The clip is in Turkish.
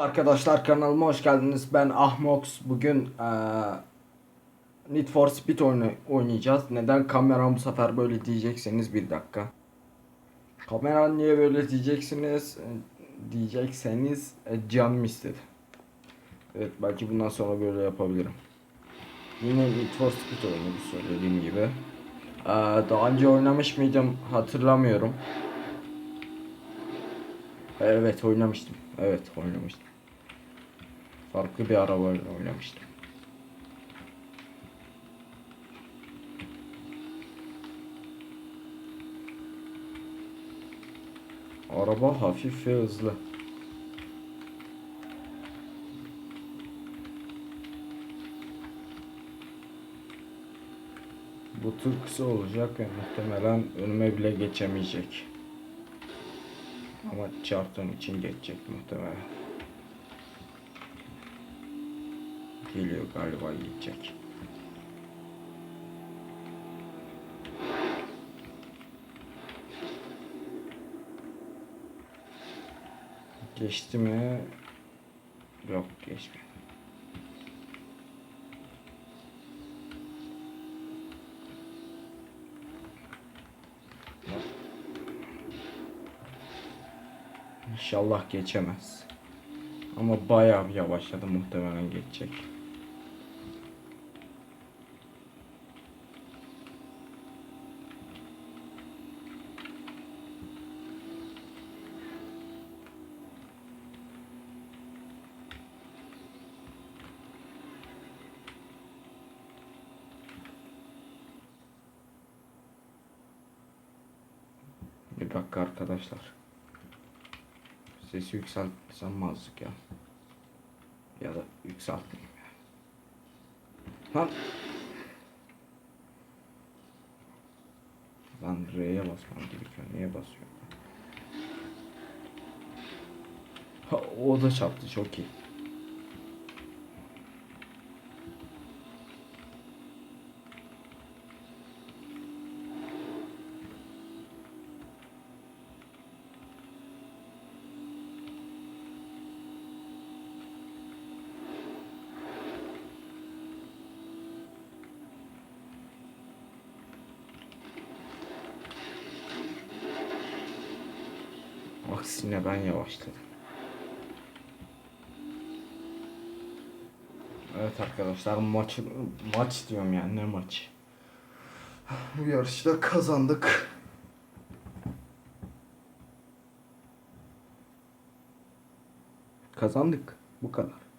Arkadaşlar kanalıma hoş geldiniz. Ben Ahmox. Bugün eee Need for Speed oyunu oynayacağız. Neden kameram bu sefer böyle diyecekseniz bir dakika. Kamera niye böyle diyeceksiniz? E, Diyecekseniz e, canım istedi. Evet belki bundan sonra böyle yapabilirim. Yine Need for Speed oyunu söylediğim gibi. Eee, daha önce oynamış mıydım hatırlamıyorum. Evet oynamıştım. Evet oynamıştım. Farklı bir arabayla oynamıştım. Araba hafif ve hızlı. Bu tur kısa olacak ve muhtemelen önüme bile geçemeyecek. Ama çarptığım için geçecek muhtemelen. Geliyor galiba yiyecek. Geçti mi? Yok geçmedi. İnşallah geçemez. Ama bayağı yavaşladı muhtemelen geçecek. Bir dakika arkadaşlar. Sesi yükseltsem mi azıcık ya? Ya da yükseltmeyeyim ya. Lan! Lan R'ye basmam gerekiyor. Niye basıyorum? Ha, o da çarptı çok iyi. Aksine ben yavaşladım. Evet arkadaşlar maçı maç diyorum yani ne maçı. Bu yarışta kazandık. Kazandık. Bu kadar.